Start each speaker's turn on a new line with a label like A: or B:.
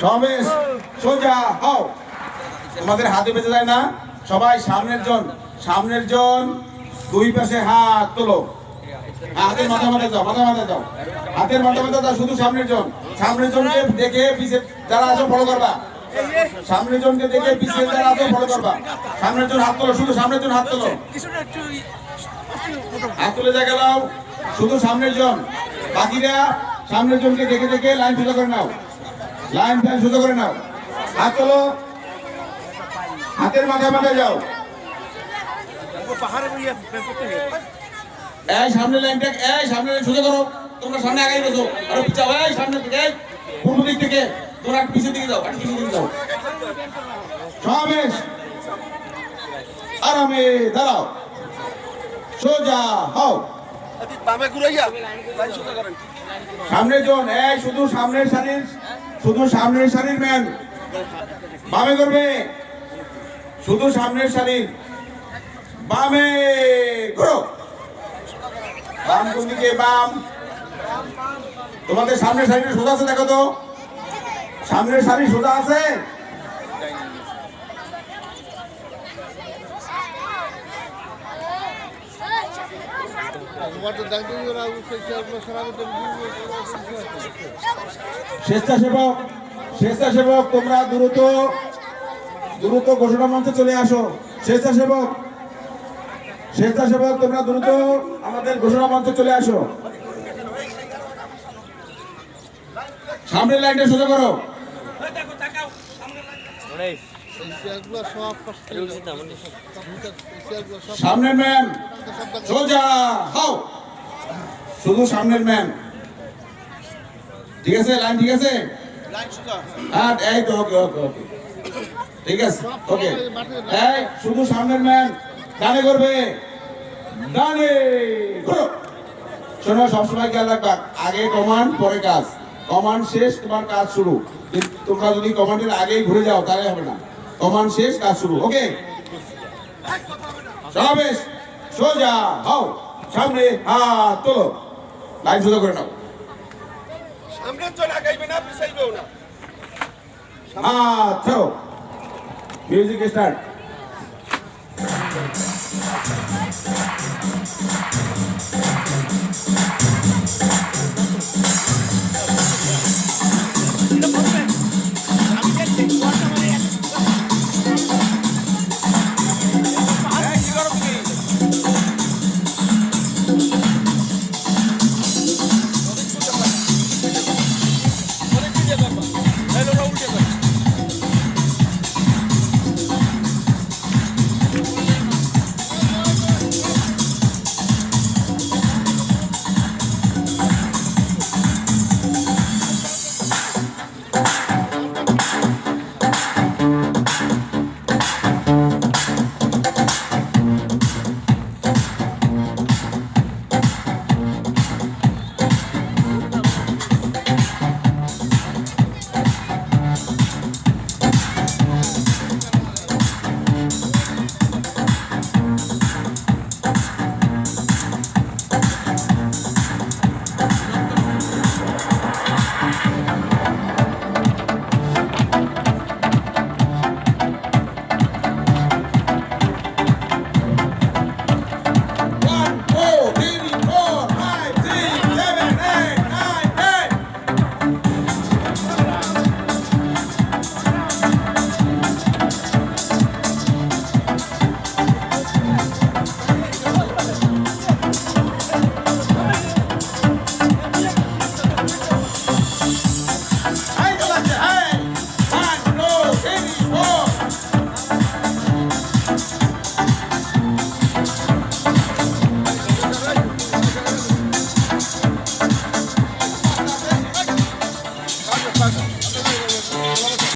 A: সমাবেশ সোজা, হও। তোমাদের হাতে বেঁচে যায় না? সবাই সামনের জন সামনের জন। দুই পাশে হাত তোলো। হাতের মাথা মাথা যাও, মাথা মাথা যাও। হাতের মাথা মাথা যাও, শুধু সামনের জন। সামনের জনকে দেখে পিছে যারা আছো ফলো করবা। সামনের জনকে দেখে পিছিয়ে যারা আছো ফলো করবা। সামনের জন হাত তোলো, শুধু সামনের জন হাত তোলো। হাত তুলে যা গেলাম শুধু সামনের জন। বাকিরা সামনের জনকে দেখে দেখে লাইন সোজা করে নাও। লাইন ফ্যান সোজা করে নাও। হাত চলো হাতের মাথায় মাথায় যাও। এই সামনে লাইনটা এই সামনে সোজা করো। তোমরা সামনে আগাই গেছো আরও পিছাও। এই সামনে থেকে পূর্ব দিক থেকে। তোমরা একটু দিকে যাও একটু দিকে যাও। সমাবেশ। আরামে দাঁড়াও। সোজা হও।
B: বামে ঘুরাইয়া। লাইন সোজা করেন
A: সামনের জন এই শুধু সামনের সারির শুধু সামনের সারির ম্যান বামে করবে। শুধু সামনের সারির বামে ঘোরো। বাম কোন দিকে? বাম। তোমাদের সামনের সারিটা সোজা আছে, দেখো তো। সামনের সারি সোজা আছে। স্বেচ্ছাসেবক স্বেচ্ছাসেবক তোমরা দ্রুত দ্রুত ঘোষণা মঞ্চে চলে আসো। স্বেচ্ছাসেবক স্বেচ্ছাসেবক তোমরা দ্রুত আমাদের ঘোষণা মঞ্চে চলে আসো। সামনের লাইনটা সোজা করো। সামনের ম্যান সোজা, হও। শুধু সামনের ম্যান ঠিক আছে, লাইন ঠিক আছে? হ্যাঁ শোনো, সবসময় পরে কাজ। কমান্ড শেষ, তোমার কাজ শুরু। কিন্তু তোমরা যদি কমান্ডের আগেই ঘুরে যাও, তাহলে হবে না। কমান্ড শেষ কাজ শুরু ওকে? সমাবেশ সোজা হও সামনে হাত তোলো। লাইন সোজা করে নাও।
B: সামনে চলে আগাইবে না পিছাইবেও না।
A: হাত মিউজিক স্টার্ট Thank you.